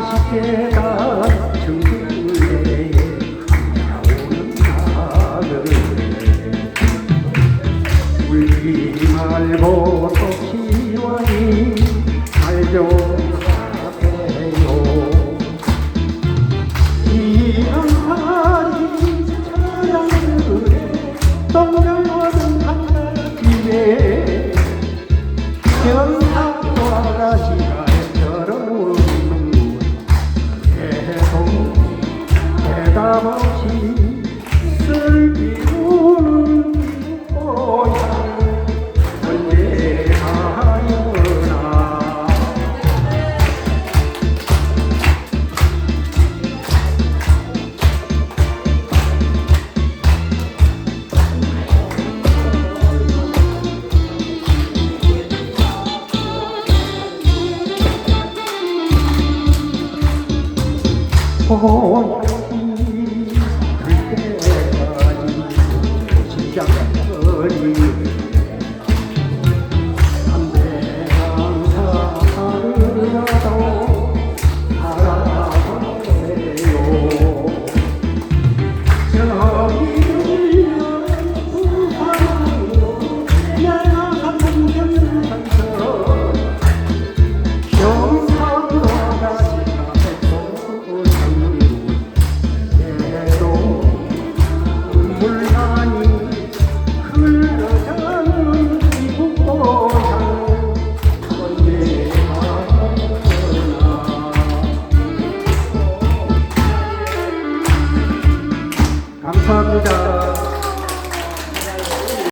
40대가 증후에 나오는 나그를 울지 말고 속시원히 살좀 하세요 이랑하리 사랑들의 동 대답 없이 슬피 우는 고향 감사합니다.